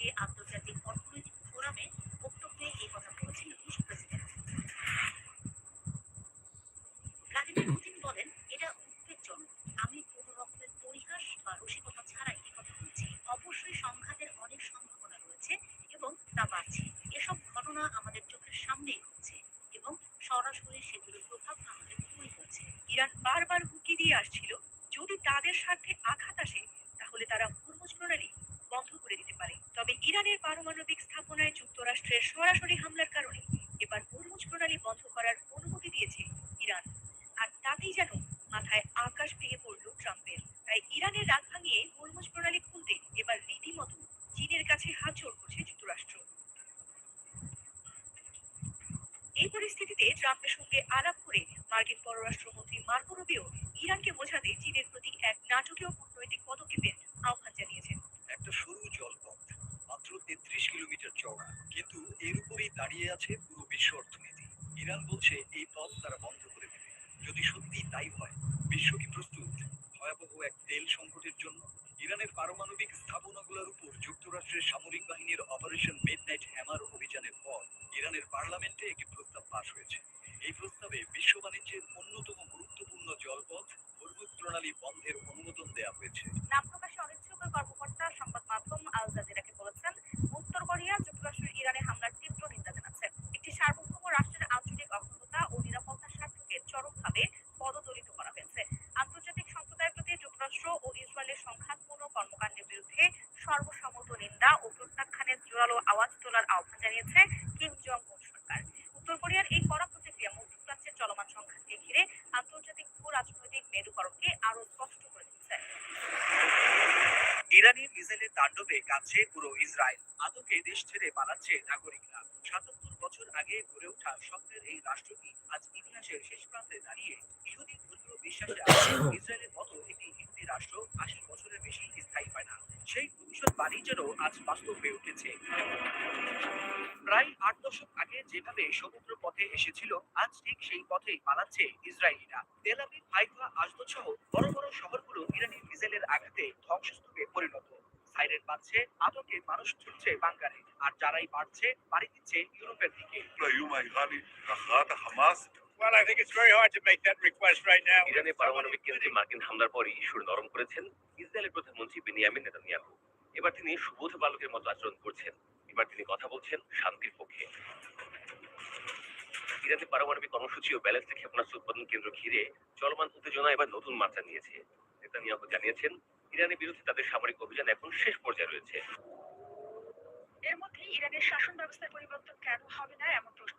এই আন্তর্জাতিক অর্থনৈতিক ফোরামে বক্তব্যে এই কথা বলেছেন রুশ প্রেসিডেন্ট ভ্লাদিমির পুতিন বলেন এটা উদ্বেগজনক আমি কোনো রকমের পরিহাস বা রসিকতা ছাড়াই এই কথা বলছি অবশ্যই সংঘাতের অনেক সম্ভাবনা রয়েছে এবং তা বাড়ছে এসব ঘটনা আমাদের চোখের সামনেই ঘটছে এবং সরাসরি সেগুলোর প্রভাব আমাদের উপরই পড়ছে ইরান বারবার হুমকি দিয়ে আসছিল যদি তাদের স্বার্থে আঘাত আসে তাহলে তারা হুরমুজ প্রণালী বন্ধ করে দিতে পারে তবে ইরানের পারমাণবিক স্থাপনায় যুক্তরাষ্ট্রের সরাসরি হামলার কারণে এবার হুরমুজ প্রণালী বন্ধ করার অনুমতি দিয়েছে ইরান আর তাতেই যেন মাথায় আকাশ ভেঙে পড়ল ট্রাম্পের তাই ইরানের রাগ ভাঙিয়ে হুরমুজ প্রণালী খুলতে এবার রীতিমতো চীনের কাছে হাত জোড় করছে যুক্তরাষ্ট্র এই পরিস্থিতিতে ট্রাম্পের সঙ্গে আলাপ করে মার্কিন পররাষ্ট্রমন্ত্রী মার্কো রুবিও ইরানকে বোঝাতে চীনের প্রতি এক নাটকীয় কূটনৈতিক পদক্ষেপের আহ্বান জানিয়েছেন একটা সরু জলপথ মাত্র তেত্রিশ কিলোমিটার চওড়া কিন্তু এর উপরেই দাঁড়িয়ে আছে পুরো বিশ্ব অর্থনীতি ইরান বলছে এই পথ তারা বন্ধ করে দেবে যদি সত্যি তাই হয় বিশ্ব কি প্রস্তুত ভয়াবহ এক তেল সংকটের জন্য ইরানের পারমাণবিক স্থাপনাগুলোর উপর যুক্তরাষ্ট্রের সামরিক বাহিনীর অপারেশন মিডনাইট হ্যামার অভিযানের পর ইরানের পার্লামেন্টে একটি প্রস্তাব পাশ হয়েছে এই প্রস্তাবে বিশ্ব বাণিজ্যের অন্যতম গুরুত্বপূর্ণ জলপথ হরমুজ প্রণালী বন্ধের অনুমোদন দেওয়া হয়েছে নাম প্রকাশে অনিচ্ছুক ওই কর্মকর্তা সংবাদ মাধ্যম আল জাজিরাকে বলেছেন উত্তর কোরিয়া যুক্তরাষ্ট্রের ইরানে হামলার তীব্র নিন্দা জানাচ্ছে একটি সার্বভৌম রাষ্ট্রের আঞ্চলিক অখণ্ডতা ও নিরাপত্তার স্বার্থকে চরমভাবে পদদলিত করা হয়েছে আন্তর্জাতিক সম্প্রদায়ের প্রতি যুক্তরাষ্ট্র ও ইসরায়েলের সংঘাতপূর্ণ কর্মকাণ্ডের বিরুদ্ধে সর্বসম্মত নিন্দা ও প্রত্যাখ্যানের জোরালো আওয়াজ তোলার আহ্বান জানিয়েছে কিম জং উন সরকার উত্তর কোরিয়ার এই কড়া প্রতিক্রিয়া মধ্যপ্রাচ্যের চলমান সংঘাতকে ঘিরে আন্তর্জাতিক ভূ রাজনৈতিক মেরুকরণকে আরও স্পষ্ট করে দিচ্ছে ইরানি মিসাইলের তাণ্ডবে কাঁদছে পুরো ইসরায়েল। আতঙ্কে দেশ ছেড়ে পালাচ্ছে নাগরিকরা। সাতাত্তর বছর আগে গড়ে ওঠা স্বপ্নের এই রাষ্ট্রটি আজ ইতিহাসের শেষ প্রান্তে দাঁড়িয়ে ইহুদি ধর্মীয় বিশ্বাসে আছে ইসরায়েলের মতো একটি হিন্দি রাষ্ট্র আশি বছরের বেশি স্থায়ী হয় না। সেই ভবিষ্যৎবাণী যেন আজ বাস্তব হয়ে উঠেছে। প্রায় আট দশক আগে যেভাবে সমুদ্র পথে এসেছিল, আজ ঠিক সেই পথেই পালাচ্ছে ইসরায়েলিরা। তেল আবিব, হাইফা আজদদ সহ বড় বড় শহরগুলো ইরানি মিসাইলের আঘাতে ধ্বংসস্তূপে পরিণত। সাইরেন বাড়ছে আতঙ্কে মানুষ ছুটছে বাঙ্গারে আর যারাই বাড়ছে, বাড়ি দিচ্ছে ইউরোপের দিকে। ইরানে পারমাণবিক কেন্দ্রে মার্কিন হামলার পরই নরম করেছেন ইসরায়েলের প্রধানমন্ত্রী বেনিয়ামিন নেতানিয়াহু। এবার তিনি সুবোধ বালকের মতো আচরণ করছেন। এবার তিনি কথা বলছেন শান্তির পক্ষে। ইরানে পারমাণবিক কর্মসূচি ও ব্যালিস্টিক ক্ষেপণাস্ত্র উৎপাদন কেন্দ্র ঘিরে চলমান উত্তেজনা এবার নতুন মাত্রা নিয়েছে। নেতানিয়াহু জানিয়েছেন ইরানের বিরুদ্ধে তাদের সামরিক অভিযান এখন শেষ পর্যায়ে রয়েছে। এর মধ্যে ইরানের শাসন ব্যবস্থার পরিবর্তন কেন হবে না, এমন প্রশ্ন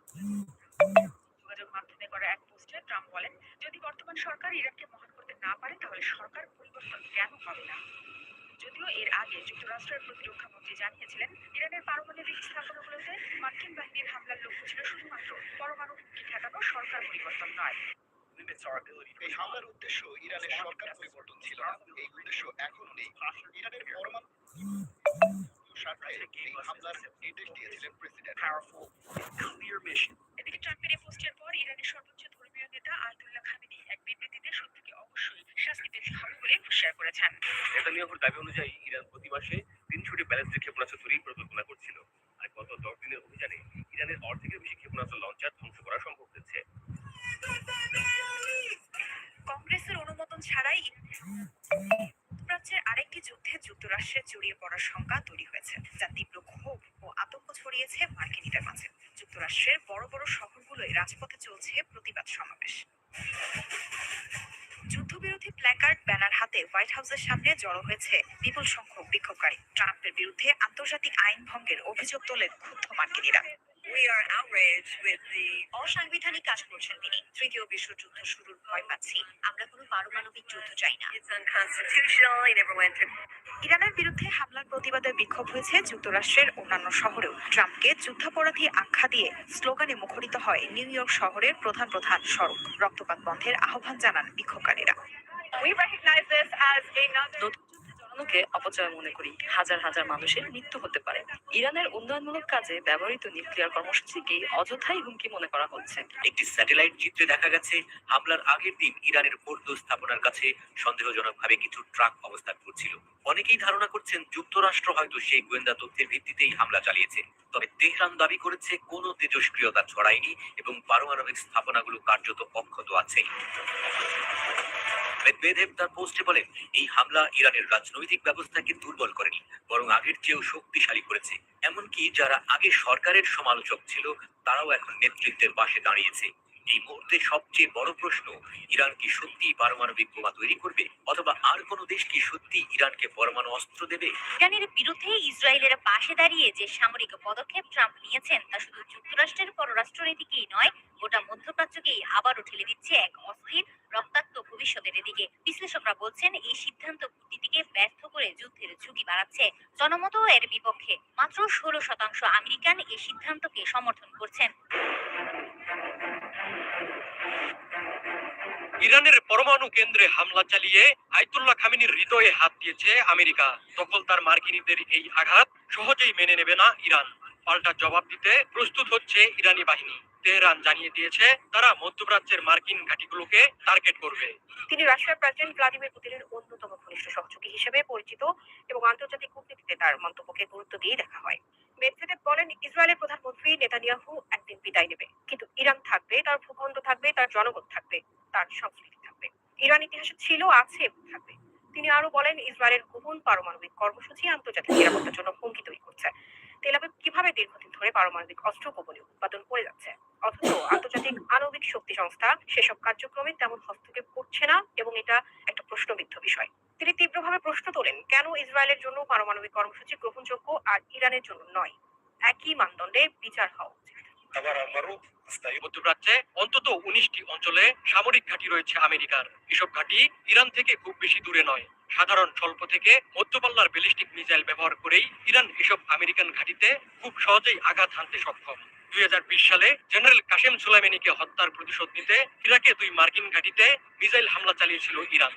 যোগাযোগ মাধ্যমে করা এক পোস্টে ট্রাম্প বলেন, যদি বর্তমান সরকার ইরানকে মহান করতে না পারে, তাহলে সরকার পরিবর্তন কেন হবে না? যদিও এর আগে যুক্তরাষ্ট্রের প্রতিরক্ষা মন্ত্রী জানিয়েছিলেন, ইরানের পারমাণবিক স্থাপনাগুলোতে মার্কিন বাহিনীর হামলার লক্ষ্য ছিল শুধুমাত্র পরমাণু হুমকি ঠেকানো সরকার পরিবর্তন নয়। এই হামলার উদ্দেশ্য ইরানের সরকার পরিবর্তন ছিল না। এই উদ্দেশ্য এখনও নেই। ইরানের পরমাণু এই হামলার নির্দেশ দিয়েছিলেন প্রেসিডেন্ট। এদিকে ট্রাম্পের এই পোস্টের পর ইরানের সর্বোচ্চ ধর্মীয় নেতা আয়তুল্লাহ খামেনি এক বিবৃতিতে শত্রুকে অবশ্যই শাস্তি পেতে হবে বলে হুঁশিয়ার করেছেন। নেতানিয়াহুর দাবি অনুযায়ী ইরান প্রতি মাসে তিনশোটি ব্যালিস্টিক ক্ষেপণাস্ত্র জড়ো হয়েছে। বিপুল সংখ্যক বিক্ষোভকারী ট্রাম্পের বিরুদ্ধে আন্তর্জাতিক আইন ভঙ্গের অভিযোগ তোলেন ক্ষুব্ধ মার্কিনীরা। অসাংবিধানিক কাজ করছেন তিনি। তৃতীয় বিশ্বযুদ্ধ শুরুর ভয় পাচ্ছি। আমরা কোনো পারমাণবিক যুদ্ধ চাই না। ইরানের বিরুদ্ধে হামলার প্রতিবাদে বিক্ষোভ হয়েছে যুক্তরাষ্ট্রের অন্যান্য শহরেও। ট্রাম্পকে যুদ্ধাপরাধী আখ্যা দিয়ে স্লোগানে মুখরিত হয় নিউ ইয়র্ক শহরের প্রধান প্রধান সড়ক। রক্তপাত বন্ধের আহ্বান জানান বিক্ষোভকারীরা। নতুন অপচয় মনে করি। হাজার হাজার মানুষের মৃত্যু হতে পারে। ইরানের উন্নয়নমূলক কাজে ব্যবহৃত নিউক্লিয়ার কর্মসূচিকে অযথাই হুমকি মনে করা হচ্ছে। একটি স্যাটেলাইট চিত্রে দেখা গেছে হামলার আগের দিন ইরানের ফোর্দো স্থাপনার কাছে সন্দেহজনকভাবে কিছু ট্রাক অবস্থান করছিল। অনেকেই ধারণা করছেন যুক্তরাষ্ট্র হয়তো সেই গোয়েন্দা তথ্যের ভিত্তিতেই হামলা চালিয়েছে। তবে তেহরান দাবি করেছে কোনো তেজস্ক্রিয়তা ছড়ায়নি এবং পারমাণবিক স্থাপনাগুলো কার্যত অক্ষত আছে। মেদভেদেব তার পোস্টে বলেন, এই হামলা ইরানের রাজনৈতিক ব্যবস্থাকে দুর্বল করেনি, বরং আগের চেয়েও শক্তিশালী করেছে। এমনকি যারা আগে সরকারের সমালোচক ছিল, তারাও এখন নেতৃত্বের পাশে দাঁড়িয়েছে। এই মুহূর্তে সবচেয়ে বড় প্রশ্ন, ইরান কি সত্যি পারমাণবিক বোমা তৈরি করবে? অথবা আর কোনো দেশ কি সত্যি ইরানকে পরমাণু অস্ত্র দেবে? ইরানের বিরুদ্ধে ইসরায়েলের পাশে দাঁড়িয়ে যে সামরিক পদক্ষেপ ট্রাম্প নিয়েছেন, তা শুধু যুক্তরাষ্ট্রের পররাষ্ট্রনীতিকেই নয়, গোটা মধ্যপ্রাচ্যকেই আবারও ঠেলে দিচ্ছে এক অস্থির রক্তাক্ত ভবিষ্যতের দিকে বিশ্লেষকরা বলছেন, এই সিদ্ধান্ত কূটনীতিকে ব্যর্থ করে যুদ্ধের ঝুঁকি বাড়াচ্ছে। জনমত এর বিপক্ষে। মাত্র ষোলো শতাংশ আমেরিকান এই সিদ্ধান্তকে সমর্থন করছেন। ইরানের পরমাণু কেন্দ্রে হামলা চালিয়ে আইতুল্লাহ খামিনির হৃদয়ে হাত দিয়েছে আমেরিকা। দখলদার মার্কিনীদের এই আঘাত সহজেই মেনে নেবে না ইরান। পাল্টা জবাব দিতে প্রস্তুত হচ্ছে ইরানি বাহিনী। তেহরান জানিয়ে দিয়েছে, তারা মধ্যপ্রাচ্যের মার্কিন ঘাঁটিগুলোকে টার্গেট করবে। তিনি রাশিয়ার প্রেসিডেন্ট ভ্লাদিমির পুতিনের অন্যতম ঘনিষ্ঠ সহযোগী হিসেবে পরিচিত এবং আন্তর্জাতিক কূটনীতিতে তার মন্তব্যকে গুরুত্ব দিয়ে দেখা হয়। মেদভেদেব বলেন, ইসরায়েলের প্রধানমন্ত্রী নেতানিয়াহু একদিন বিদায় নেবে। কিন্তু ইরান থাকবে, তার ভূখণ্ড থাকবে, তার জনগণ থাকবে। তার সংস্কৃতি থাকবে। ইরান ইতিহাসে ছিল, আছে এবং থাকবে। তিনি আরও বলেন, ইসরায়েলের গোপন পারমাণবিক কর্মসূচি আন্তর্জাতিক নিরাপত্তার জন্য হুমকি তৈরি করছে। তেলাবিব কীভাবে দীর্ঘদিন ধরে পারমাণবিক অস্ত্র গোপনে উৎপাদন করে যাচ্ছে? অথচ আন্তর্জাতিক আণবিক শক্তি সংস্থা সেসব কার্যক্রমে তেমন হস্তক্ষেপ করছে না এবং এটা একটা প্রশ্নবিদ্ধ বিষয়। তিনি তীব্রভাবে প্রশ্ন তোলেন, কেন ইসরায়েলের জন্য পারমাণবিক কর্মসূচি গ্রহণযোগ্য আর ইরানের জন্য নয়? একই মানদণ্ডে বিচার হওয়া উচিত। মধ্যপ্রাচ্যে অন্তত উনিশটি অঞ্চলে সামরিক ঘাঁটি রয়েছে আমেরিকার। এসব ঘাঁটি ইরান থেকে খুব বেশি দূরে নয়। সাধারণ স্বল্প থেকে মধ্যপাল্লার ব্যালিস্টিক মিসাইল ব্যবহার করেই ইরান এসব আমেরিকান ঘাঁটিতে খুব সহজেই আঘাত হানতে সক্ষম। দুই সালে জেনারেল কাশেম সুলাইমানিকে হত্যার প্রতিশোধ নিতে ইরাকে দুই মার্কিন ঘাঁটিতে মিসাইল হামলা চালিয়েছিল ইরান।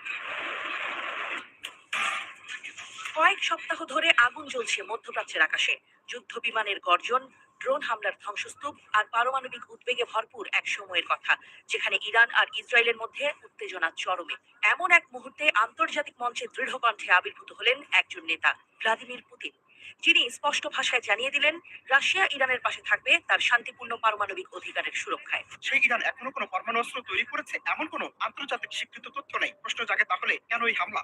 কয়েক সপ্তাহ ধরে আগুন জ্বলছে মধ্যপ্রাচ্যের আকাশে। যুদ্ধ বিমানের গর্জন ড্রোন হামলার ধ্বংসস্তূপ আর পারমাণবিক উদ্বেগে ভরপুর এক সময়ের কথা, যেখানে ইরান আর ইসরায়েলের মধ্যে উত্তেজনা চরমে। এমন এক মুহূর্তে আন্তর্জাতিক মঞ্চে দৃঢ় কণ্ঠে আবির্ভূত হলেন একজন নেতা, ভ্লাদিমির পুতিন। যিনি স্পষ্ট ভাষায় জানিয়ে দিলেন, রাশিয়া ইরানের পাশে থাকবে তার শান্তিপূর্ণ পারমাণবিক অধিকারের সুরক্ষায়। সেই ইরান এখনও কোনো পরমাণু অস্ত্র তৈরি করেছে? এমন কোনো আন্তর্জাতিক স্বীকৃত তথ্য নেই? প্রশ্ন জাগে তাহলে, কেন এই হামলা?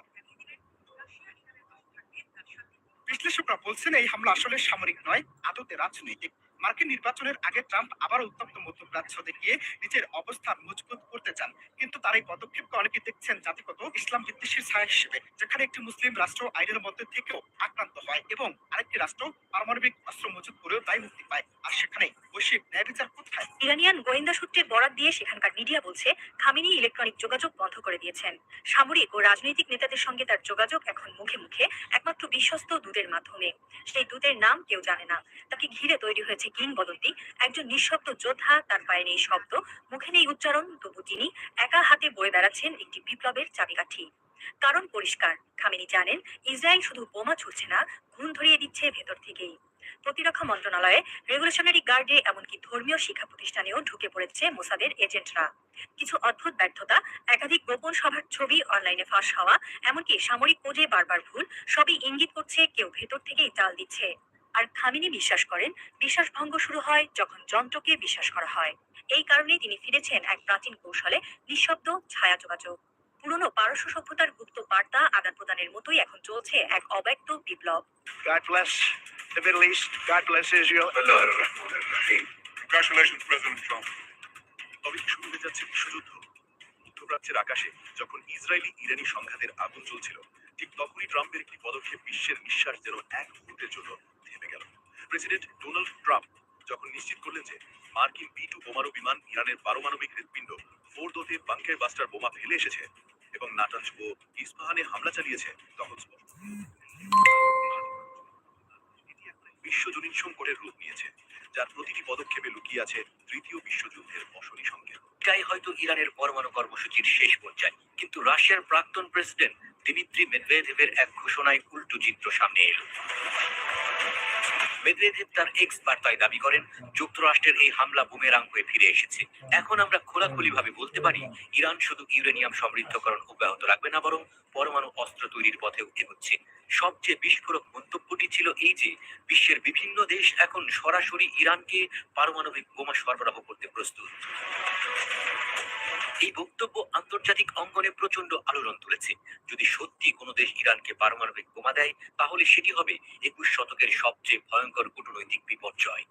বিশ্লেষকরা বলছেন এই হামলা আসলে সামরিক নয় আদতে রাজনৈতিক। মার্কিন নির্বাচনের আগে ট্রাম্প আবার উত্তপ্ত মধ্যপ্রাচ্য দেখিয়ে নিজের অবস্থান মজবুত করতে চান। কিন্তু তার এই পদক্ষেপকে অনেকে দেখছেন জাতিগত ইসলাম বিদ্বেষের ছায়া হিসেবে, যেখানে একটি মুসলিম রাষ্ট্র আইনের মধ্যে থেকেও আক্রান্ত হয় এবং আরেকটি রাষ্ট্র পারমাণবিক অস্ত্র মজুত করেও দায় মুক্তি পায়। আর সেখানে বৈশ্বিক ন্যায় বিচার কোথায় ইরানিয়ান গোয়েন্দা সূত্রের বরাত দিয়ে সেখানকার মিডিয়া বলছে, খামিনি ইলেকট্রনিক যোগাযোগ বন্ধ করে দিয়েছেন। সামরিক ও রাজনৈতিক নেতাদের সঙ্গে তার যোগাযোগ এখন মুখে মুখে একমাত্র বিশ্বস্ত দূতের মাধ্যমে। সেই দূতের নাম কেউ জানে না। তাকে ঘিরে তৈরি হয়েছে কিংবদন্তি একজন নিঃশব্দ যোদ্ধা, তার পায়ে নেই শব্দ। মুখে নেই উচ্চারণ, তবু তিনি একা হাতে বয়ে বেড়াচ্ছেন একটি বিপ্লবের চাবিকাঠি। কারণ পরিষ্কার, খামিনি জানেন, ইসরায়েল শুধু বোমা ছুড়ছে না ঘুণ ধরিয়ে দিচ্ছে ভেতর থেকেই। প্রতিরক্ষা মন্ত্রণালয়ে রেগুলেশনারি গার্ডে এমনকি ধর্মীয় শিক্ষা প্রতিষ্ঠানেও ঢুকে পড়েছে মোসাদের এজেন্টরা। কিছু অদ্ভুত ব্যর্থতা, একাধিক গোপন সভার ছবি অনলাইনে ফাঁস হওয়া, এমনকি সামরিক কোজে বারবার ভুল, সবই ইঙ্গিত করছে কেউ ভেতর থেকেই চাল দিচ্ছে। আর খামিনি বিশ্বাস করেন বিশ্বাস ভঙ্গ শুরু হয় যখন যন্ত্রকে বিশ্বাস করা হয় এই কারণে তিনি ফিরেছেন এক প্রাচীন কৌশলে নিঃশব্দ ছায়া যোগাযোগ পুরনো পারস্য সভ্যতার গুপ্ত বার্তা আদান প্রদানের মতোই এখন চলছে এক অব্যক্ত বিপ্লব God bless the Middle East. God bless Israel. Congratulations, President Trump. তবে শুরু হয়ে যাচ্ছে বিশ্বযুদ্ধ মধ্যপ্রাচ্যের আকাশে যখন ইসরায়েলি ইরানি সংঘাতের আগুন চলছিল ঠিক তখনই ট্রাম্পের একটি পদক্ষেপ বিশ্বের নিঃশ্বাস যেন এক মুহূর্তের জন্য থেমে গেল। প্রেসিডেন্ট ডোনাল্ড ট্রাম্প যখন নিশ্চিত করলেন যে মার্কিন বি টু বোমারু বিমান ইরানের পারমাণবিক হৃদপিণ্ড ফোর্দোতে বাংকার বাস্টার বোমা ফেলে এসেছে এবং নাটাঞ্জ ও ইস্পাহানে হামলা চালিয়েছে তখন বিশ্বজনীন সংকটের রূপ নিয়েছে, যার প্রতিটি পদক্ষেপে লুকিয়ে আছে তৃতীয় বিশ্বযুদ্ধের অশনি সংকেত। এটাই হয়তো ইরানের পরমাণু কর্মসূচির শেষ পর্যায়ে, কিন্তু রাশিয়ার প্রাক্তন প্রেসিডেন্ট দিমিত্রি মেদভেদেভের এক ঘোষণায় উল্টো চিত্র সামনে এলো। মেদভেদেভ তার এক্স বার্তায় দাবি করেন, যুক্তরাষ্ট্রের এই হামলা বুমেরাং হয়ে ফিরে এসেছে। এখন আমরা খোলাখুলিভাবে বলতে পারি, ইরান শুধু ইউরেনিয়াম সমৃদ্ধকরণ অব্যাহত রাখবে না, বরং পরমাণু অস্ত্র তৈরির পথেও এগোচ্ছে। সবচেয়ে বিস্ফোরক মন্তব্যটি ছিল এই যে, বিশ্বের বিভিন্ন দেশ এখন সরাসরি ইরানকে পারমাণবিক বোমা সরবরাহ করতে প্রস্তুত। এই বক্তব্য আন্তর্জাতিক অঙ্গনে প্রচণ্ড আলোড়ন তুলেছে। যদি সত্যি কোনো দেশ ইরানকে পারমাণবিক বোমা দেয়, তাহলে সেটি হবে একুশ শতকের সবচেয়ে ভয়ঙ্কর কূটনৈতিক বিপর্যয়।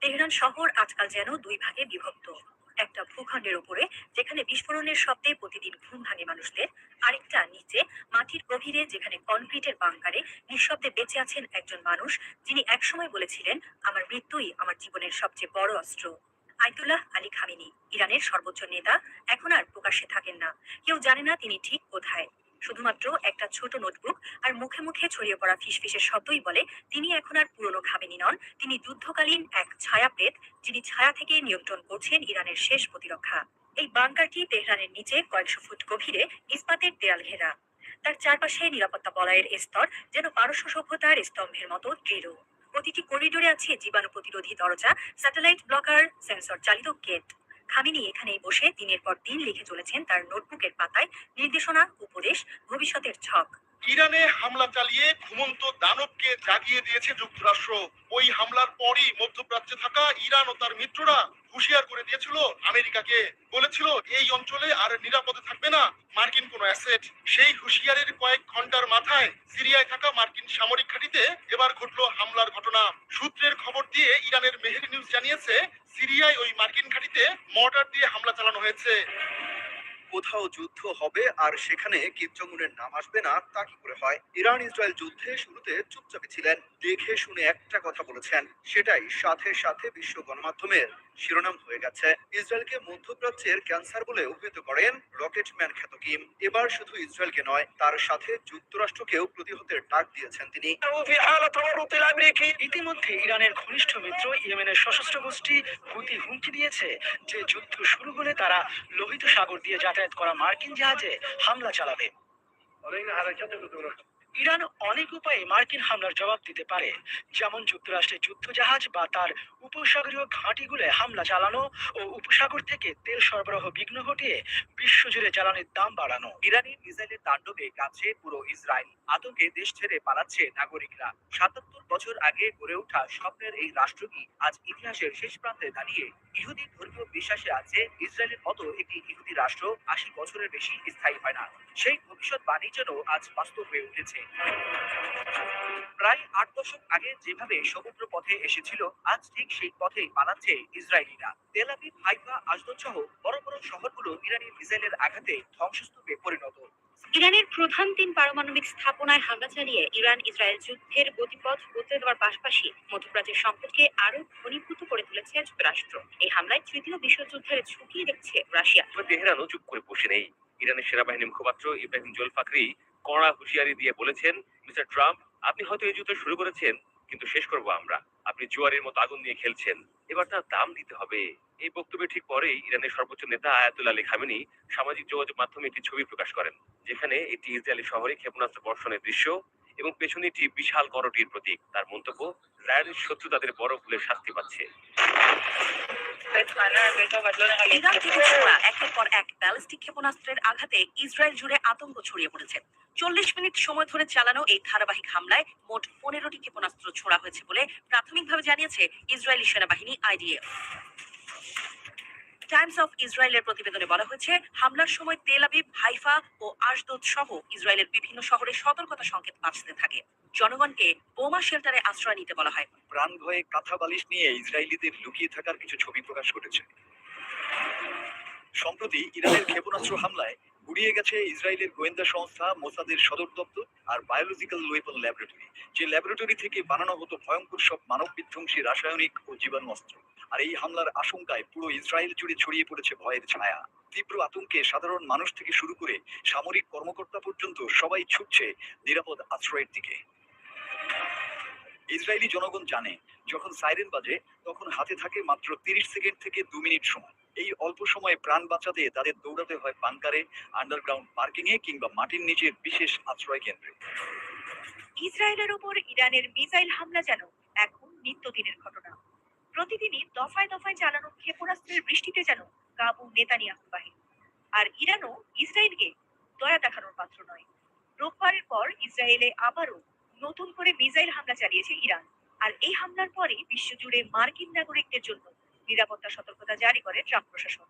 তেহরান শহর আজকাল যেন দুই ভাগে বিভক্ত। একটা ভূখণ্ডের উপরে যেখানে বিস্ফোরণের শব্দে প্রতিদিন ঘুম ভাঙে মানুষদের, আরেকটা নিচে, মাটির গভীরে, যেখানে কনক্রিটের বাংকারে নিঃশব্দে বেঁচে আছেন একজন মানুষ, যিনি একসময় বলেছিলেন, আমার মৃত্যুই আমার জীবনের সবচেয়ে বড় অস্ত্র। আইতুল্লাহ আলী খামিনি, ইরানের সর্বোচ্চ নেতা, এখন আর প্রকাশ্যে থাকেন না। কেউ জানে না তিনি ঠিক কোথায়। শুধুমাত্র একটা ছোট নোটবুক আর মুখে মুখে ছড়িয়ে পড়া ফিসফিসের শব্দই বলে, তিনি এখন আর পুরনো খামেনি নন। তিনি যুদ্ধকালীন এক ছায়া প্রেত যিনি ছায়া থেকে নিয়ন্ত্রণ করছেন ইরানের শেষ প্রতিরক্ষা। এই বাংকারটি তেহরানের নিচে কয়েকশো ফুট গভীরে ইস্পাতের দেয়াল ঘেরা। তার চারপাশে নিরাপত্তা বলয়ের স্তর, যেন পারস্য সভ্যতার স্তম্ভের মতো দৃঢ়। প্রতিটি করিডোরে আছে জীবাণু প্রতিরোধী দরজা স্যাটেলাইট ব্লকার সেন্সর চালিত গেট খামিনি এখানেই বসে দিনের পর দিন লিখে চলেছেন তার নোটবুকের পাতায় নির্দেশনা, উপদেশ, ভবিষ্যতের ছক। ইরানে হামলা চালিয়ে ঘুমন্ত দানবকে জাগিয়ে দিয়েছে যুক্তরাষ্ট্র। ওই হামলার পরই মধ্যপ্রাচ্যে থাকা ইরান ও তার মিত্ররা হুঁশিয়ার করে দিয়েছিল আমেরিকাকে। বলেছিল, এই অঞ্চলে আর নিরাপদে থাকবে না মার্কিন কোনো অ্যাসেট। সেই হুঁশিয়ারের কয়েক ঘণ্টার মাথায় সিরিয়ায় থাকা মার্কিন সামরিক ঘাঁটিতে এবার ঘটলো হামলার ঘটনা। সূত্রের খবর দিয়ে ইরানের মেহের নিউজ জানিয়েছে, সিরিয়ায় ওই মার্কিন ঘাঁটিতে মর্টার দিয়ে হামলা চালানো হয়েছে। কোথাও যুদ্ধ হবে আর সেখানে কিম জং উনের নাম আসবে না, তা কি করে হয়? ইরান ইসরায়েল যুদ্ধে শুরুতে চুপচাপে ছিলেন। দেখে শুনে একটা কথা বলেছেন, সেটাই সাথে সাথে বিশ্ব গণমাধ্যমের শিরোনাম হয়ে গেছে। ইসরায়েলকে মধ্যপ্রাচ্যের ক্যান্সার বলে অভিহিত করেন রকেটম্যান খ্যাত কিম। এবার শুধু ইসরায়েলকে নয়, তার সাথে যুক্তরাষ্ট্রকেও প্রতিহতের ডাক দিয়েছেন তিনি। ইতিমধ্যে ইরানের ঘনিষ্ঠ মিত্র ইয়েমেনের সশস্ত্র গোষ্ঠী হুতি হুমকি দিয়েছে যে যুদ্ধ শুরু হলে তারা লোহিত সাগর দিয়ে যাতায়াত করা মার্কিন জাহাজে হামলা চালাবে। ইরান অনেক উপায়ে মার্কিন হামলার জবাব দিতে পারে, যেমন যুক্তরাষ্ট্রের যুদ্ধ জাহাজ বা তার উপসাগরীয় ঘাঁটিগুলো হামলা চালানো ও উপসাগর থেকে তেল সরবরাহ বিঘ্ন ঘটিয়ে বিশ্বজুড়ে জ্বালানির দাম বাড়ানো। ইরানি মিসাইলের তাণ্ডবে কাছে পুরো ইসরায়েল। আতঙ্কে দেশ ছেড়ে পালাচ্ছে নাগরিকরা। সাতাত্তর বছর আগে গড়ে ওঠা স্বপ্নের এই রাষ্ট্রটি আজ ইতিহাসের শেষ প্রান্তে দাঁড়িয়ে ইহুদি ধর্মীয় বিশ্বাসে আছে ইসরায়েলের মতো একটি ইহুদি রাষ্ট্র আশি বছরের বেশি স্থায়ী হয় না। সেই ভবিষ্যৎবাণী যেন আজ বাস্তব হয়ে উঠেছে। প্রায় আট দশক আগে যেভাবে সমুদ্র পথে এসেছিল আজ ঠিক সেই পথেই পালাচ্ছে ইসরায়েলিরা। তেল আবিব হাইফা আজদদ সহ বড় বড় শহরগুলো ইরানি মিসাইলের আঘাতে ধ্বংসস্তূপে পরিণত। ইরানের প্রধান তিন পারমাণবিক স্থাপনায় হামলা চালিয়ে ইরান ইসরায়েল যুদ্ধের গতিপথ বদলে দেওয়ার পাশাপাশি মধ্যপ্রাচ্যের সংকটকে আরও ঘনীভূত করে তুলেছে যুক্তরাষ্ট্র। এই হামলায় তৃতীয় বিশ্বযুদ্ধের ঝুঁকি দেখছে রাশিয়া। তেহরানও চুপ করে বসে নেই। ইরানের সেনাবাহিনীর মুখপাত্র ইব্রাহিম জোলফাকরি কড়া হুঁশিয়ারি দিয়ে বলেছেন, মিস্টার ট্রাম্প, আপনি হয়তো এই যুদ্ধ শুরু করেছেন, কিন্তু শেষ করব আমরা। আপনি জোয়ারের মতো আগুন নিয়ে খেলছেন। এবার তার দাম দিতে হবে। এই বক্তব্যের ঠিক পরেই ইরানের সর্বোচ্চ নেতা আয়াতুল্লাহ আলী খামেনি সামাজিক যোগাযোগ মাধ্যমে একটি ছবি প্রকাশ করেন, যেখানে এটি ইসরায়েলি শহরে ক্ষেপণাস্ত্র বর্ষণের দৃশ্য এবং পেছনে একটি বিশাল করটির প্রতীক। তার মন্তব্য ইসরায়েলের শত্রু তাদের বড় ভুলের শাস্তি পাচ্ছে। পর এক ক্ষেপণাস্ত্রের আঘাতে ইসরায়েল জুড়ে আতঙ্ক ছড়িয়ে পড়েছে চল্লিশ মিনিট সময় ধরে চালানো এই ধারাবাহিক হামলায় মোট পনেরোটি ক্ষেপণাস্ত্র ছোড়া হয়েছে বলে প্রাথমিকভাবে জানিয়েছে ইসরায়েলি সেনাবাহিনী আইডিএফ টাইমস অফ ইসরায়েলের প্রতিবেদনে বলা হয়েছে, হামলার সময় তেল আবিব, হাইফা ও আশদোদ সহ ইসরায়েলের বিভিন্ন শহরে সতর্কতা সংকেত বাঁচতে থাকে। জনগণকে বোমা শেল্টারে আশ্রয় নিতে বলা হয়। প্রাণ ভয়ে কাঁথা বালিশ নিয়ে ইসরায়েলিদের লুকিয়ে থাকার কিছু ছবি প্রকাশ করেছে। সম্প্রতি ইরানের ক্ষেপণাস্ত্র হামলায় উড়িয়ে গেছে ইসরায়েলের গোয়েন্দা সংস্থা, মোসাদের সদর দপ্তর আর বায়োলজিক্যাল ওয়েপন ল্যাবরেটরি যে ল্যাবরেটরি থেকে বানানো হতো ভয়ঙ্কর সব মানব বিধ্বংসী রাসায়নিক ও জীবাণু অস্ত্র আর এই হামলার আশঙ্কায় পুরো ইসরায়েল জুড়ে ছড়িয়ে পড়েছে ভয়ের ছায়া। তীব্র আতঙ্কে সাধারণ মানুষ থেকে শুরু করে সামরিক কর্মকর্তা পর্যন্ত সবাই ছুটছে নিরাপদ আশ্রয়ের দিকে। ইসরায়েলি জনগণ জানে, যখন সাইরেন বাজে, তখন হাতে থাকে মাত্র তিরিশ সেকেন্ড থেকে দু মিনিট সময়। এই অল্প সময়ে প্রাণ বাঁচাতে তাদের দৌড়াতে হয় বাংকারে আন্ডারগ্রাউন্ড পার্কিং এ কিংবা মাটির নিচের বিশেষ আশ্রয় কেন্দ্রে। ইসরায়েলের উপর ইরানের মিসাইল হামলা যেন এখন নিত্যদিনের ঘটনা। প্রতিদিনই দফায় দফায় চালানো ক্ষেপণাস্ত্রের বৃষ্টিতে যেন কাবু নেতানিয়াহু বাহিনী আর ইরানও ইসরায়েলকে দয়া দেখানোর পাত্র নয়। রোববারের পর ইসরায়েলে আবারও নতুন করে মিসাইল হামলা চালিয়েছে ইরান। আর এই হামলার পরে বিশ্বজুড়ে মার্কিন নাগরিকদের জন্য নিরাপত্তা সতর্কতা জারি করে ট্রাম্প প্রশাসন।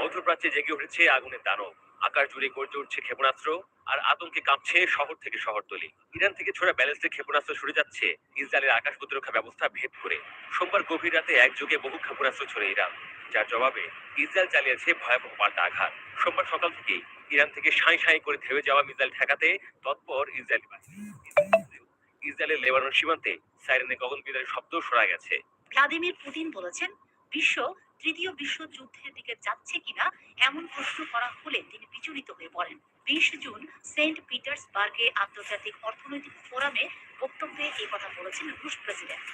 মধ্যপ্রাচ্যে জেগে উঠেছে আগুনের দানব আকাশ জুড়ে গর্জে উঠছে ক্ষেপণাস্ত্র আর আতঙ্কে কাঁপছে শহর থেকে শহরতলি। ইরান থেকে ছোড়া ব্যালিস্টিক ক্ষেপণাস্ত্র সরে যাচ্ছে। ইসরায়েলের আকাশ প্রতিরক্ষা ব্যবস্থা ভেদ করে। সোমবার গভীর রাতে একযোগে বহু ক্ষেপণাস্ত্র ছড়ে ইরান যার জবাবে ইসরায়েল চালিয়েছে ভয়াবহ পাল্টা আঘাত। সোমবার সকাল থেকেই ইরান থেকে সাঁই সাঁই করে থেমে যাওয়া মিসাইল ঠেকাতে তৎপর ইসরায়েলি বাহিনী। ইসরায়েলের লেবানন সীমান্তে সাইরেনে গগন বিদারের শব্দ শোনা গেছে। ভ্লাদিমির পুতিন বলেছেন, বিশ্ব তৃতীয় বিশ্বযুদ্ধের দিকে যাচ্ছে কিনা এমন প্রশ্ন করা হলে তিনি বিচলিত হয়ে পড়েন। বিশ জুন সেন্ট পিটার্সবার্গে আন্তর্জাতিক অর্থনৈতিক ফোরামে বক্তব্যে এই কথা বলেছেন রুশ প্রেসিডেন্ট।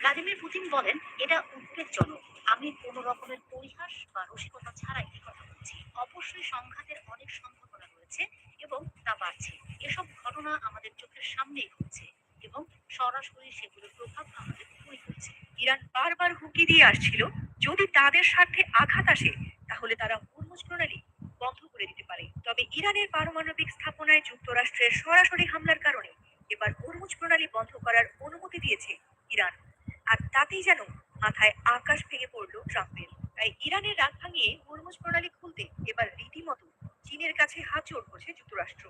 ভ্লাদিমির পুতিন বলেন, এটা উদ্বেগজনক। আমি কোনো রকমের পরিহাস বা রসিকতা ছাড়াই এই কথা বলছি। অবশ্যই সংঘাতের অনেক সম্ভাবনা রয়েছে এবং তা বাড়ছে। এসব ঘটনা আমাদের চোখের সামনেই ঘটছে এবং সরাসরি সেগুলোর প্রভাব আমাদের উপরই পড়ছে ইরান বারবার হুমকি দিয়ে আসছিল, যদি তাদের স্বার্থে আঘাত আসে, তাহলে তারা হুরমুজ প্রণালী বন্ধ করে দিতে পারে। তবে ইরানের পারমাণবিক স্থাপনায় যুক্তরাষ্ট্রের সরাসরি হামলার কারণে এবার হুরমুজ প্রণালী বন্ধ করার অনুমতি দিয়েছে ইরান। আর তাতেই যেন মাথায় আকাশ ভেঙে পড়ল ট্রাম্পের। তাই ইরানের রাগ ভাঙিয়ে হুরমুজ প্রণালী খুলতে এবার রীতিমতো চীনের কাছে হাত জোড় করছে যুক্তরাষ্ট্র।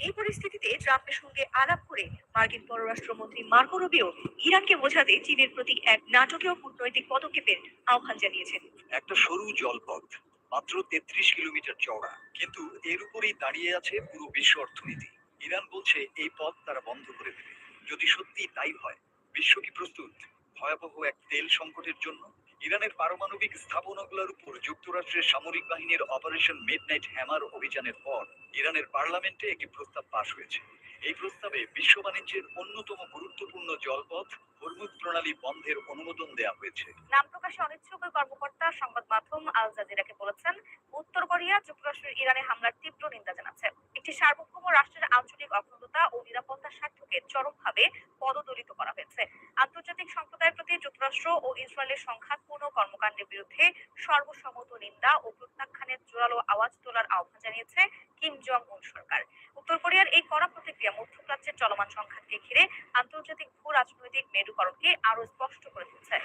এই পরিস্থিতিতে ট্রাম্পের সঙ্গে আলাপ করে মার্কিন পররাষ্ট্রমন্ত্রী মার্কো রুবিও ইরানকে বোঝাতে চীনের প্রতি এক নাটকীয় কূটনৈতিক পদক্ষেপের আহ্বান জানিয়েছেন। একটা সরু জলপথ, মাত্র তেত্রিশ কিলোমিটার চওড়া, কিন্তু এর উপরেই দাঁড়িয়ে আছে পুরো বিশ্ব অর্থনীতি। ইরান বলছে এই পথ তারা বন্ধ করে দেবে। যদি সত্যি তাই হয়, বিশ্ব কি প্রস্তুত? ভয়াবহ এক তেল সংকটের জন্য ইরানের পারমাণবিক স্থাপনাগুলোর উপর যুক্তরাষ্ট্রের সামরিক বাহিনীর অপারেশন মিডনাইট হ্যামার অভিযানের পর ইরানের পার্লামেন্টে একটি প্রস্তাব পাশ হয়েছে। এই প্রস্তাবে বিশ্ব বাণিজ্যের অন্যতম গুরুত্বপূর্ণ জলপথ হরমুজ প্রণালী বন্ধের অনুমোদন দেওয়া হয়েছে। নাম প্রকাশে অনিচ্ছুক কর্মকর্তা, সংবাদ মাধ্যম আল জাজিরাকে বলেছেন, উত্তর কোরিয়া যুক্তরাষ্ট্রের ইরানে হামলার তীব্র নিন্দা জানাচ্ছে। একটি সার্বভৌম রাষ্ট্রের আঞ্চলিক অখণ্ডতা ও নিরাপত্তার স্বার্থকে চরমভাবে পদদলিত করা হয়েছে। আন্তর্জাতিক সম্প্রদায়ের প্রতি যুক্তরাষ্ট্র ও ইসরায়েলের সংঘাতপূর্ণ কর্মকাণ্ডের বিরুদ্ধে সর্বসম্মত নিন্দা ও প্রত্যাখ্যানের জোরালো আওয়াজ তোলার আহ্বান জানিয়েছে কিম জং উন সরকার। উত্তর কোরিয়ার এই কড়া প্রতিক্রিয়া মধ্যপ্রাচ্যের চলমান সংঘাতকে ঘিরে আন্তর্জাতিক ভূ রাজনৈতিক মেরুকরণকে আরও স্পষ্ট করে তুলছে।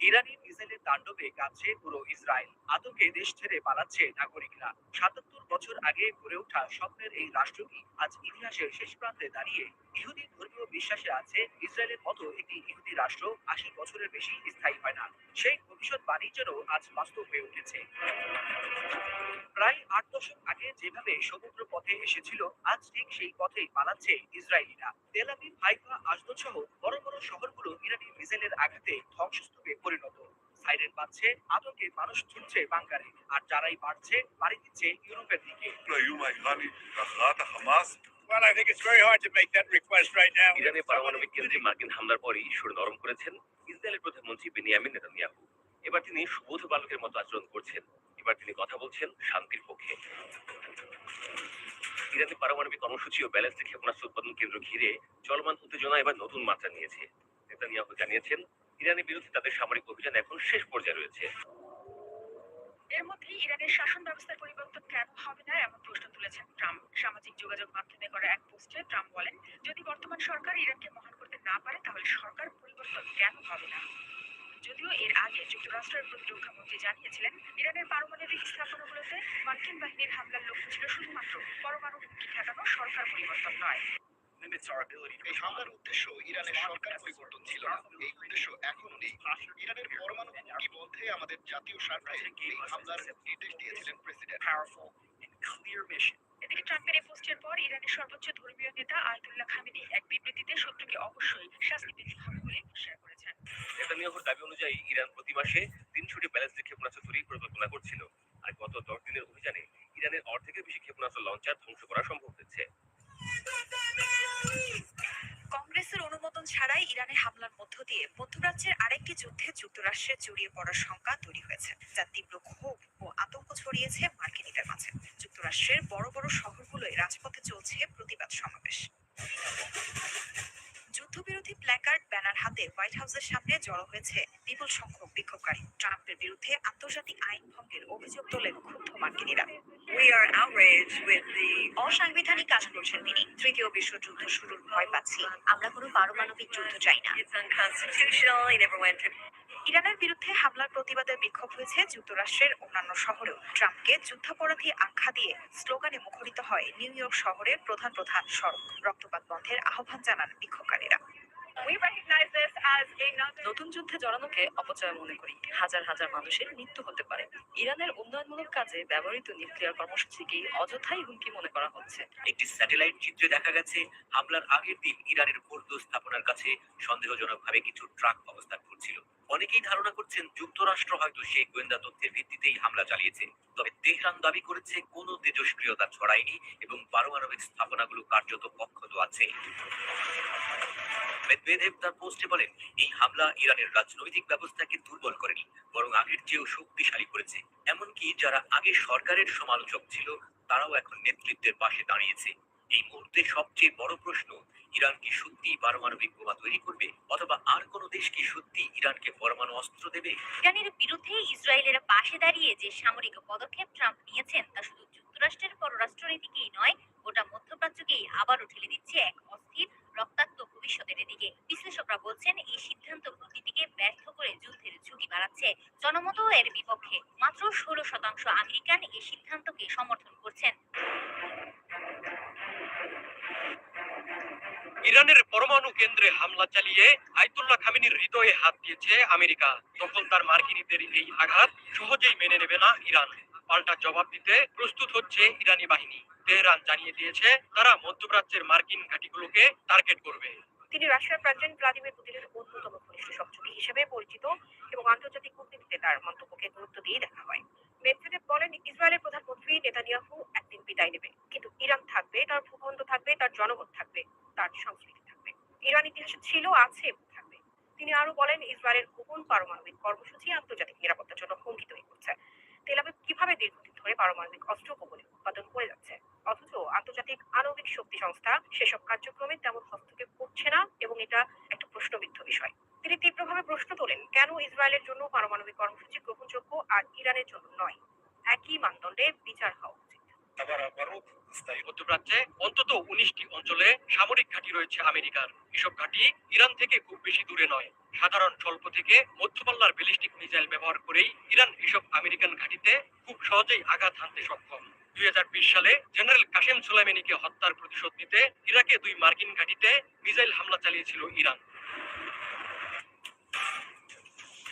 ইরানি মিসাইলের তাণ্ডবে কাঁপছে পুরো ইসরায়েল। আতঙ্কে দেশ ছেড়ে পালাচ্ছে নাগরিকরা। সাতাত্তর বছর আগে গড়ে ওঠা স্বপ্নের এই রাষ্ট্রটি আজ ইতিহাসের শেষ প্রান্তে দাঁড়িয়ে ইহুদি ধর্মীয় বিশ্বাসে আছে। ইসরায়েলের মতো একটি ইহুদি রাষ্ট্র আশি বছরের বেশি স্থায়ী হয় না। সেই ভবিষ্যৎ বাণী যেন আজ বাস্তব হয়ে উঠেছে। প্রায় আট দশক আগে যেভাবে সমুদ্র পথে এসেছিল আজ ঠিক সেই পথেই পালাচ্ছে ইসরায়েলিরা। তেলাবিব হাইফা আসদদ সহ বড় বড় শহরগুলো ইরানি মিসাইলের আঘাতে ধ্বংসস্তূপে পরিণত। সাইরেন বাজছে আতঙ্কে মানুষ ছুটছে বাংকারে আর যারাই বাড়ছে বাড়ি দিচ্ছে ইউরোপের দিকে। Well, পারমাণবিক কেন্দ্রে মার্কিন হামলার পরই সুর নরম করেছেন ইসরায়েলের প্রধানমন্ত্রী বেনিয়ামিন নেতানিয়াহু। এবার তিনি সুবোধ বালকের মতো আচরণ করছেন। এবার তিনি কথা বলছেন শান্তির পক্ষে। ইরানের পারমাণবিক কর্মসূচি ও ব্যালিস্টিক ক্ষেপণাস্ত্র উৎপাদন কেন্দ্র ঘিরে চলমান উত্তেজনা এবার নতুন মাত্রা নিয়েছে। নেতানিয়াহু জানিয়েছেন, ইরানের বিরুদ্ধে তাদের সামরিক অভিযান এখন শেষ পর্যায়ে রয়েছে। এর মধ্যে ইরানের শাসন ব্যবস্থার পরিবর্তন কেন হবে না এমন প্রশ্ন তুলেছেন ট্রাম্প। সামাজিক যোগাযোগ মাধ্যমে করা এক পোস্টে ট্রাম্প বলেন, যদি বর্তমান সরকার ইরানকে মহান করতে না পারে, তাহলে সরকার পরিবর্তন কেন হবে না? যদিও এর আগে যুক্তরাষ্ট্রের প্রতিরক্ষা মন্ত্রী জানিয়েছিলেন ইরানের পারমাণবিক স্থাপনাগুলোতে মার্কিন বাহিনীর হামলার লক্ষ্য ছিল শুধুমাত্র পরমাণু হুমকি ঠেকানো সরকার পরিবর্তন নয়। এই হামলার উদ্দেশ্য ইরানের সরকার পরিবর্তন ছিল না। এই উদ্দেশ্য এখন নেই। ইরানের পরমাণু হুমকি বন্ধে আমাদের জাতীয় স্বার্থে এই হামলার নির্দেশ দিয়েছিলেন প্রেসিডেন্ট। এদিকে ট্রাম্পের এই পোস্টের পর ইরানের সর্বোচ্চ ধর্মীয় নেতা আয়তুল্লাহ খামেনি এক বিবৃতিতে শত্রুকে অবশ্যই শাস্তি দিতে হবে বলে ঘোষণা করেছেন। নেতানিয়াহুর দাবি অনুযায়ী ইরান প্রতি মাসে তিনশোটি ব্যালিস্টিক ক্ষেপণাস্ত্র তৈরির পরিকল্পনা করছিল। আর গত দশ দিনের অভিযানে ইরানের অর্ধেকের বেশি ক্ষেপণাস্ত্র লঞ্চার ধ্বংস করা সম্ভব হয়েছে। কংগ্রেসের অনুমোদন ছাড়াই ইরানে হামলার মধ্য দিয়ে মধ্যপ্রাচ্যের আরেকটি যুদ্ধে যুক্তরাষ্ট্রের জড়িয়ে পড়ার শঙ্কা তৈরি হয়েছে যা তীব্র ক্ষোভ ও আতঙ্ক ছড়িয়েছে মার্কিনীদের মাঝে। যুক্তরাষ্ট্রের বড় বড় শহরগুলোয় রাজপথে চলছে প্রতিবাদ সমাবেশ। যুদ্ধবিরোধী প্ল্যাকার্ড ব্যানার হাতে হোয়াইট হাউসের সামনে জড়ো হয়েছে বিপুল সংখ্যক বিক্ষোভকারী। ট্রাম্পের বিরুদ্ধে আন্তর্জাতিক আইন ভঙ্গের অভিযোগ তোলেন ক্ষুব্ধ মার্কিনীরা। অসাংবিধানিক কাজ করছেন তিনি। তৃতীয় বিশ্বযুদ্ধ শুরুর ভয় পাচ্ছি। আমরা কোনো পারমাণবিক যুদ্ধ চাই না। ইরানের বিরুদ্ধে হামলার প্রতিবাদে বিক্ষোভ হয়েছে যুক্তরাষ্ট্রের অন্যান্য শহরেও। ট্রাম্পকে যুদ্ধাপরাধী আখ্যা দিয়ে স্লোগানে মুখরিত হয় নিউ ইয়র্ক শহরের প্রধান প্রধান সড়ক। রক্তপাত বন্ধের আহ্বান জানান বিক্ষোভকারীরা। নতুন যুদ্ধে জড়ানোকে অপচয় মনে করি। হাজার হাজার মানুষের মৃত্যু হতে পারে। ইরানের উন্নয়নমূলক কাজে ব্যবহৃত নিউক্লিয়ার কর্মসূচিকেই অযথাই হুমকি মনে করা হচ্ছে। একটি স্যাটেলাইট চিত্রে দেখা গেছে হামলার আগের দিন ইরানের ফোর্দো স্থাপনার কাছে সন্দেহজনকভাবে কিছু ট্রাক অবস্থান করছিল। অনেকেই ধারণা করছেন যুক্তরাষ্ট্র হয়তো সেই গোয়েন্দা তথ্যের ভিত্তিতেই হামলা চালিয়েছে। তবে তেহরান দাবি করেছে কোনো তেজস্ক্রিয়তা ছড়ায়নি এবং পারমাণবিক স্থাপনাগুলো কার্যত অক্ষত আছে। মেদভেদেব তার পোস্টে বলেন, এই হামলা ইরানের রাজনৈতিক ব্যবস্থাকে দুর্বল করেনি, বরং আগের চেয়েও শক্তিশালী করেছে। এমনকি যারা আগে সরকারের সমালোচক ছিল, তারাও এখন নেতৃত্বের পাশে দাঁড়িয়েছে। এই মুহূর্তে সবচেয়ে বড় প্রশ্ন, ইরান কি সত্যি পারমাণবিক বোমা তৈরি করবে, অথবা আর কোনো দেশ কি সত্যি ইরানকে পরমাণু অস্ত্র দেবে? ইরানের বিরুদ্ধে ইসরায়েলের পাশে দাঁড়িয়ে যে সামরিক পদক্ষেপ ট্রাম্প নিয়েছেন, তা শুধু যুক্তরাষ্ট্রের পররাষ্ট্রনীতিকেই নয়, গোটা মধ্যপ্রাচ্যকেই আবারও ঠেলে দিচ্ছে এক অস্থির রক্তাক্ত ভবিষ্যতের দিকে। বিশ্লেষকরা বলছেন, এই সিদ্ধান্ত প্রকৃতিকে ব্যর্থ করে যুদ্ধের ঝুঁকি বাড়াচ্ছে। জনমত এর বিপক্ষে। মাত্র ষোলো শতাংশ আমেরিকান এই সিদ্ধান্তকে সমর্থন করছেন। ইরানের পরমাণু কেন্দ্রে হামলা চালিয়ে আয়তুল্লাহ খামিনির হৃদয়ে হাত দিয়েছে আমেরিকা। তখন তার মার্কিনীদের এই আঘাত সহজেই মেনে নেবে না ইরান। পাল্টা জবাব দিতে প্রস্তুত হচ্ছে ইরানি বাহিনী। তেহরান জানিয়ে দিয়েছে, তারা মধ্যপ্রাচ্যের মার্কিন ঘাঁটিগুলোকে টার্গেট করবে। তিনি রাশিয়ার প্রেসিডেন্ট ভ্লাদিমির পুতিনের অন্যতম ঘনিষ্ঠ সহযোগী হিসেবে পরিচিত এবং আন্তর্জাতিক কূটনীতিতে তার মন্তব্যকে গুরুত্ব দিয়ে দেখা হয়। মেদভেদেব বলেন, ইসরায়েলের প্রধানমন্ত্রী নেতানিয়াহু একদিন বিদায় নেবে কিন্তু ইরান থাকবে, তার ভূখণ্ড থাকবে, তার জনগণ থাকবে। তার সংস্কৃতি থাকবে। ইরান ইতিহাসে ছিল, আছে এবং থাকবে। তিনি আরও বলেন, ইসরায়েলের গোপন পারমাণবিক কর্মসূচি আন্তর্জাতিক নিরাপত্তার জন্য হুমকি তৈরি করছে। তেলাবিব কীভাবে দীর্ঘদিন ধরে পারমাণবিক অস্ত্র গোপনে উৎপাদন করে যাচ্ছে? অথচ আন্তর্জাতিক আণবিক শক্তি সংস্থা সেসব কার্যক্রমে তেমন হস্তক্ষেপ করছে না এবং এটা একটা প্রশ্নবিদ্ধ বিষয়। তিনি তীব্রভাবে প্রশ্ন তোলেন, কেন ইসরায়েলের জন্য পারমাণবিক কর্মসূচি গ্রহণযোগ্য আর ইরানের জন্য নয়? একই মানদণ্ডে বিচার হওয়া উচিত। মধ্যপ্রাচ্যে অন্তত উনিশটি অঞ্চলে সামরিক ঘাঁটি রয়েছে আমেরিকার। এসব ঘাঁটি ইরান থেকে খুব বেশি দূরে নয়। সাধারণ স্বল্প থেকে মধ্যপাল্লার ব্যালিস্টিক মিসাইল ব্যবহার করেই ইরান এসব আমেরিকান ঘাঁটিতে খুব সহজেই আঘাত হানতে সক্ষম। দুই সালে জেনারেল কাশেম সোলাইমানিকে হত্যার প্রতিশোধ নিতে ইরাকে দুই মার্কিন ঘাঁটিতে মিসাইল হামলা চালিয়েছিল ইরান।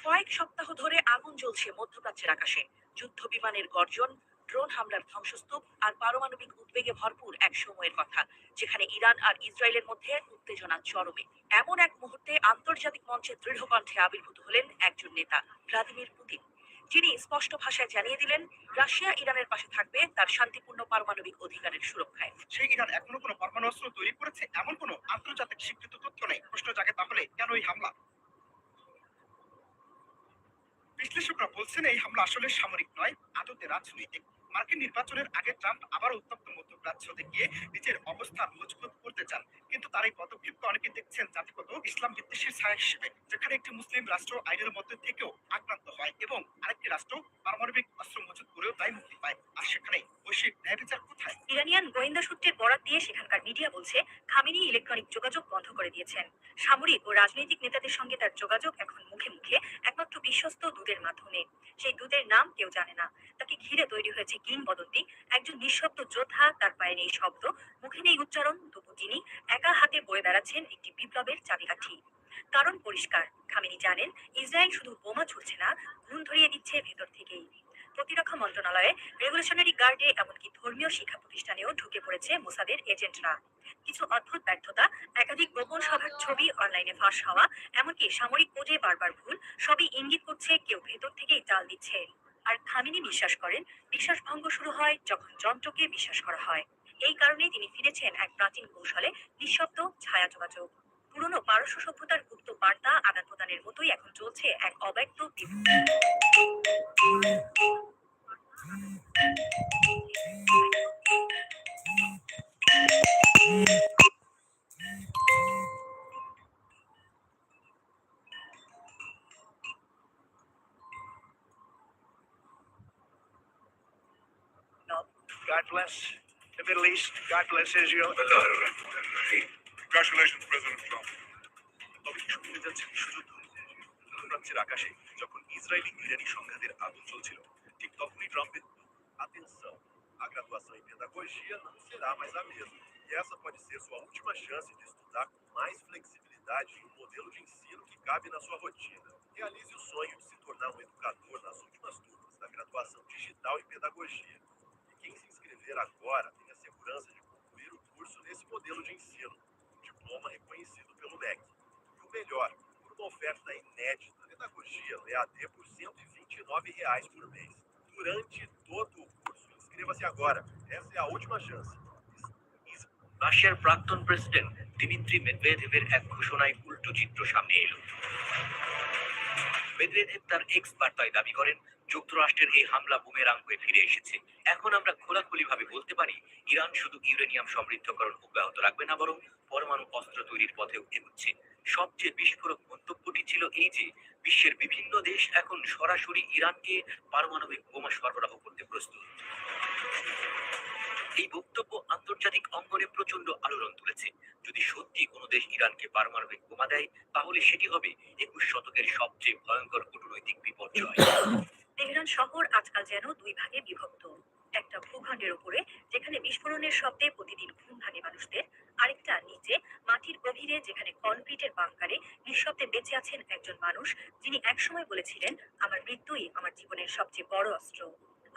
কয়েক সপ্তাহ ধরে আগুন জ্বলছে মধ্যপ্রাচ্যের আকাশে। যুদ্ধ বিমানের গর্জন ড্রোন হামলার ধ্বংসস্তূপ আর পারমাণবিক উদ্বেগে ভরপুর এক সময়ের কথা, যেখানে ইরান আর ইসরায়েলের মধ্যে উত্তেজনা চরমে। এমন এক মুহূর্তে আন্তর্জাতিক মঞ্চে দৃঢ় কণ্ঠে আবির্ভূত হলেন একজন নেতা, ভ্লাদিমির পুতিন। যিনি স্পষ্ট ভাষায় জানিয়ে দিলেন, রাশিয়া ইরানের পাশে থাকবে তার শান্তিপূর্ণ পারমাণবিক অধিকারের সুরক্ষায়। সেই ইরান এখনও কোনো পরমাণু অস্ত্র তৈরি করেছে? এমন কোনো আন্তর্জাতিক স্বীকৃত তথ্য নেই? প্রশ্ন জাগে তাহলে, কেন এই হামলা? বিশ্লেষকরা বলছেন, এই হামলা আসলে সামরিক নয়, আদতে রাজনৈতিক। মার্কিন নির্বাচনের আগে ট্রাম্প আবার উত্তপ্ত মধ্যপ্রাচ্য দেখিয়ে নিজের অবস্থান মজবুত করতে চান। কিন্তু তার এই পদক্ষেপকে অনেকে দেখছেন জাতিগত ইসলাম বিদ্বেষের ছায়া হিসেবে, যেখানে একটি মুসলিম রাষ্ট্র আইনের মধ্যে থেকেও আক্রান্ত হয় এবং আরেকটি রাষ্ট্র পারমাণবিক অস্ত্র মজুত করেও দায় মুক্তি পায়। আর সেখানে বৈশ্বিক ন্যায় বিচার কোথায়? ইরানিয়ান গোয়েন্দা সূত্রের বরাত দিয়ে সেখানকার মিডিয়া বলছে, খামিনি ইলেকট্রনিক যোগাযোগ বন্ধ করে দিয়েছেন। সামরিক ও রাজনৈতিক নেতাদের সঙ্গে তার যোগাযোগ এখন মুখে মুখে একমাত্র বিশ্বস্ত দূতের মাধ্যমে। সেই দূতের নাম কেউ জানে না। তাকে ঘিরে তৈরি হয়েছে কিংবদন্তি একজন নিঃশব্দ যোদ্ধা, তার পায়ে নেই শব্দ, মুখে নেই উচ্চারণ, তবু তিনি একা হাতে বয়ে বেড়াচ্ছেন একটি বিপ্লবের চাবিকাঠি। কারণ পরিষ্কার, খামিনি জানেন, ইসরায়েল শুধু বোমা ছুড়ছে না ঘুম ধরিয়ে দিচ্ছে ভেতর থেকেই। প্রতিরক্ষা মন্ত্রণালয়ে রেগুলেশনারি গার্ডে, এমনকি ধর্মীয় শিক্ষা প্রতিষ্ঠানেও ঢুকে পড়েছে মোসাদের এজেন্টরা। কিছু অদ্ভুত ব্যর্থতা, একাধিক গোপন সভার ছবি, অনলাইনে ফাঁস হওয়া, এমনকি সামরিক কোডে বারবার ভুল, সবই ইঙ্গিত করছে কেউ ভেতর থেকেই চাল দিচ্ছে। আর খামিনি বিশ্বাস করেন বিশ্বাস ভঙ্গ শুরু হয় যখন যন্ত্রকে বিশ্বাস করা হয়। এই কারণে তিনি ফিরেছেন এক প্রাচীন কৌশলে নিঃশব্দ ছায়া যোগাযোগ পুরনো পারস্য সভ্যতার গুপ্ত বার্তা আদান প্রদানের মতোই এখন চলছে এক অব্যক্ত bless the Middle East. God bless Israel. Congratulations, President Trump. তবে কি শুনতে যাচ্ছে বিশ্বযুদ্ধ মধ্যপ্রাচ্যের আকাশে যখন ইসরায়েলি ইরানি সংঘাতের আগুন চলছিল ঠিক তখনই ট্রাম্পের Atenção, a graduação em pedagogia não será mais a mesma. E essa pode ser sua última chance de estudar com mais flexibilidade em um modelo de ensino que cabe na sua rotina. Realize o sonho de se tornar um educador nas últimas turmas da graduação digital em pedagogia. E quem se inscrever agora tem a segurança de concluir o curso nesse modelo de ensino, um diploma reconhecido pelo MEC. E o melhor, por uma oferta inédita, pedagogia no EAD por R$ 129 reais por mês. Durante todo o curso. Inscreva-se agora. Essa é a última chance. রাশিয়ার প্রাক্তন president Dmitry মেদভেদেভের এক ঘোষণায় উল্টো চিত্র সামনে এলো Medvedev তার x বার্তায় দাবি করেন, যুক্তরাষ্ট্রের এই হামলা বুমেরাং হয়ে ফিরে এসেছে। এখন আমরা খোলাখুলি ভাবে বলতে পারি, ইরান শুধু ইউরেনিয়াম সমৃদ্ধকরণ অব্যাহত রাখবে না, বরং পরমাণু অস্ত্র তৈরির পথেও এগুচ্ছে। সবচেয়ে বিস্ফোরক মন্তব্যটি ছিল এই যে, বিশ্বের বিভিন্ন দেশ এখন সরাসরি ইরানকে পারমাণবিক বোমা সরবরাহ করতে প্রস্তুত। এই বক্তব্য আন্তর্জাতিক অঙ্গনে প্রচণ্ড আলোড়ন তুলেছে। যদি সত্যি কোনো দেশ ইরানকে পারমাণবিক বোমা দেয়, তাহলে সেটি হবে একুশ শতকের সবচেয়ে ভয়ঙ্কর কূটনৈতিক বিপর্যয়। তেহরান শহর আজকাল যেন দুই ভাগে বিভক্ত। একটা ভূখণ্ডের উপরে যেখানে বিস্ফোরণের শব্দে প্রতিদিন ঘুম ভাঙে মানুষদের, আরেকটা নিচে, মাটির গভীরে, যেখানে কনক্রিটের বাংকারে নিঃশব্দে বেঁচে আছেন একজন মানুষ, যিনি একসময় বলেছিলেন, আমার মৃত্যুই আমার জীবনের সবচেয়ে বড় অস্ত্র।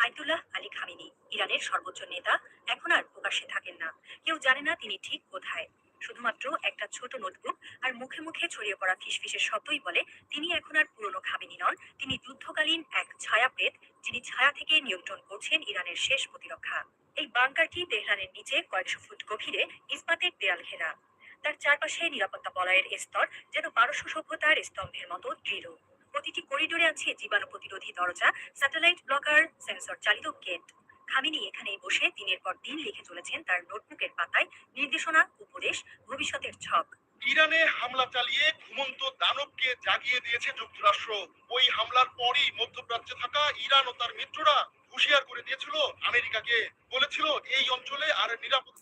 আইতুল্লাহ আলী খামিনি, ইরানের সর্বোচ্চ নেতা, এখন আর প্রকাশ্যে থাকেন না। কেউ জানে না তিনি ঠিক কোথায়। শুধুমাত্র একটা ছোট নোটবুক আর মুখে মুখে ছড়িয়ে পড়া ফিসফিসের শব্দই বলে, তিনি এখন আর পুরনো খামিনি নন। তিনি যুদ্ধকালীন এক ছায়াপ্রেত, যিনি ছায়া থেকে নিয়ন্ত্রণ করছেন ইরানের শেষ প্রতিরক্ষা। এই বাংকারটি তেহরানের নিচে কয়েকশো ফুট গভীরে ইস্পাতের দেয়াল ঘেরা। তার চারপাশে নিরাপত্তা বলয়ের স্তর যেন পারস্য সভ্যতার স্তম্ভের মতো দৃঢ়। প্রতিটি করিডোরে আছে জীবাণু প্রতিরোধী দরজা, স্যাটেলাইট ব্লকার, সেন্সর চালিত গেট। খামিনি এখানেই বসে দিনের পর দিন লিখে চলেছেন তার নোটবুকের পাতায় নির্দেশনা, উপদেশ, ভবিষ্যতের ছক। ইরানে হামলা চালিয়ে ঘুমন্ত দানবকে জাগিয়ে দিয়েছে যুক্তরাষ্ট্র। ওই হামলার পরই মধ্যপ্রাচ্যে থাকা ইরান ও তার মিত্ররা হুঁশিয়ার করে দিয়েছিল আমেরিকাকে। বলেছিল, এই অঞ্চলে আর নিরাপদ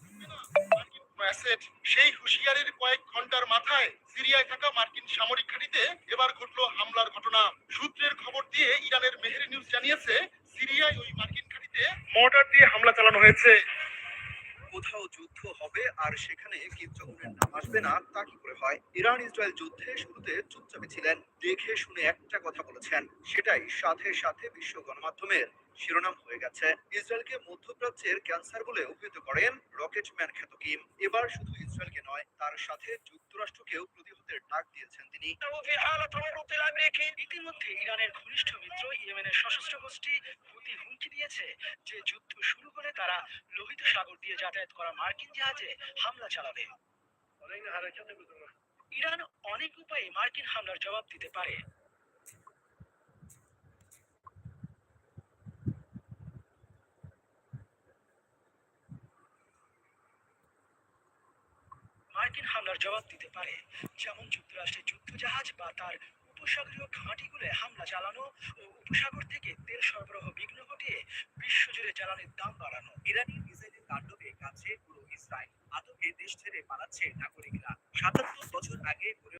অ্যাসেট সেই হুঁশিয়ারির কয়েক ঘণ্টার মাথায় সিরিয়ায় থাকা মার্কিন সামরিক ঘাঁটিতে এবার ঘটলো হামলার ঘটনা। সূত্রের খবর দিয়ে ইরানের মেহের নিউজ জানিয়েছে, সিরিয়ায় ওই মার্কিন ঘাঁটিতে মর্টার দিয়ে হামলা চালানো হয়েছে। কোথাও যুদ্ধ হবে আর সেখানে কিম জং উনের নাম আসবে না, তা কি করে হয়? ইরান ইসরায়েল যুদ্ধে শুরুতে চুপচাপে ছিলেন, দেখে শুনে একটা কথা বলেছেন, সেটাই সাথে সাথে বিশ্ব গণমাধ্যমের শিরোনাম হয়ে গেছে। ইসরায়েলকে মধ্যপ্রাচ্যের ক্যান্সার বলে অভিহিত করেন রকেটম্যান খ্যাত কিম। এবার শুধু ইসরায়েলকে নয়, তার সাথে যুক্তরাষ্ট্রকেও প্রতিহতের ডাক দিয়েছেন তিনি। ইতিমধ্যে ইরানের ঘনিষ্ঠ মিত্র ইয়েমেনের সশস্ত্র গোষ্ঠী প্রতি হুমকি দিয়েছে যে যুদ্ধ শুরু করে তারা লোহিত সাগর দিয়ে যাতায়াত করা মার্কিন জাহাজে হামলা চালাবে। ইরান অনেক উপায়ে মার্কিন হামলার জবাব দিতে পারে। মার্কিন হামলার জবাব দিতে পারে। যেমন যুক্তরাষ্ট্রের যুদ্ধজাহাজ বা তার উপসাগরীয় ঘাঁটিগুলোয় হামলা চালানো ও উপসাগর থেকে তেল সরবরাহ বিঘ্ন ঘটিয়ে বিশ্বজুড়ে জ্বালানির দাম বাড়ানো। ইরানি মিসাইলের তাণ্ডবে কাছে পুরো ইসরায়েল। আতঙ্কে দেশ ছেড়ে পালাচ্ছে নাগরিকরা। সাতাত্তর বছর আগে